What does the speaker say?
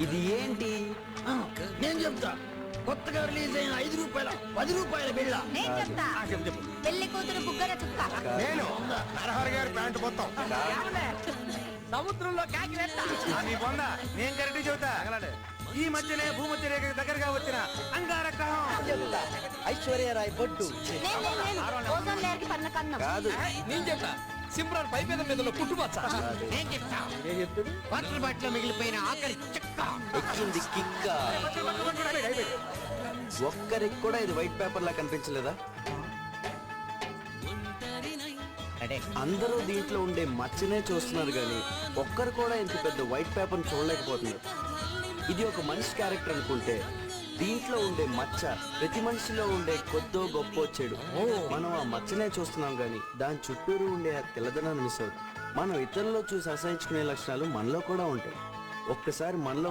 ఇది ఏంటి? నేను చెప్తా. కొత్తగా రిలీజ్ అయిన ఐదు రూపాయల పది రూపాయల బిళ్ళ. నేను చెప్తా. ఆ, చెప్పు చెప్పు. పెళ్ళి కూతురు చుక్క. నేను? నరహరి గారి ప్యాంట్ మొత్తం. సముద్రంలో కాకి వేట నీ పొంద. నేను కరెక్ట్ చెబుతా. ఈ మధ్యనే భూమధ్య రేఖ దగ్గరగా వచ్చిన అంగారగ్రహం చెప్తా ఐశ్వర్యరాయ్ బొట్టు కన్నం. కాదు. నేను చెప్తా. సింప్రాన్ పై మీద మీద పుట్టుమచ్చ నేను చెప్తా వాటర్ బాటిల్లో మిగిలిపోయిన ఆఖరి చెక్క. ఎక్కింది కిక్క. ఒక్కరికి కూడా ఇది వైట్ పేపర్ లా కనిపించలేదా? అందరూ దీంట్లో ఉండే మచ్చనే చూస్తున్నారు కానీ ఒక్కరు కూడా ఇంత పెద్ద వైట్ పేపర్ చూడలేకపోతున్నారు. ఇది ఒక మనిషి క్యారెక్టర్ అనుకుంటే దీంట్లో ఉండే మచ్చ ప్రతి మనిషిలో ఉండే కొద్దో గొప్ప చెడు. మనం ఆ మచ్చనే చూస్తున్నాం కానీ దాని చుట్టూరు ఉండే ఆ తెల్లదనాన్ని మిస్ అవుతుంది మనం ఇతరుల్లో చూసి అసహించుకునే లక్షణాలు మనలో కూడా ఉంటాయి. ఒక్కసారి మనలో